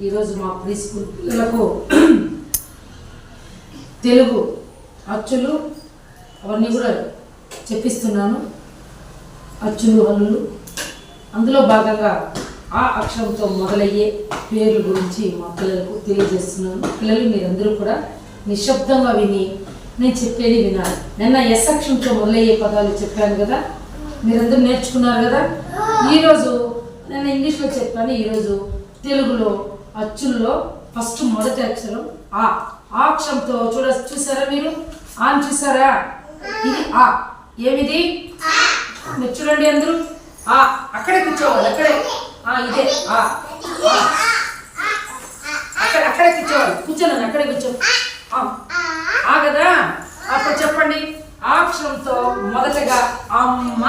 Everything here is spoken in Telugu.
ఈరోజు మా ప్రీ స్కూల్ పిల్లలకు తెలుగు అచ్చులు అవన్నీ కూడా చెప్పిస్తున్నాను. అచ్చులు హల్లులు. అందులో భాగంగా ఆ అక్షరంతో మొదలయ్యే పేర్ల గురించి మా పిల్లలకు తెలియజేస్తున్నాను. పిల్లలు మీరందరూ కూడా నిశ్శబ్దంగా విని నేను చెప్పేది వినాలి. నిన్న ఎస్ అక్షరంతో మొదలయ్యే పదాలు చెప్పాను కదా? మీరందరూ నేర్చుకున్నారు కదా? ఈరోజు నేను ఇంగ్లీష్లో చెప్పాను. ఈరోజు తెలుగులో అచ్చుల్లో ఫస్ట్ మొదటి అక్షరం ఆ. ఆ అక్షరంతో చూడ చూసారా మీరు? ఆన్ చూసారా ఇది ఆ. ఏమిది? మీరు చూడండి అందరూ. ఆ. అక్కడే కూర్చోవాలి అక్కడే. ఆ ఇదే. ఆ. అక్కడ అక్కడే కూర్చోవాలి. కూర్చోనండి అక్కడే కూర్చో. ఆ. కదా? అప్పుడు చెప్పండి. ఆ అక్షరంతో మొదటగా అమ్మ.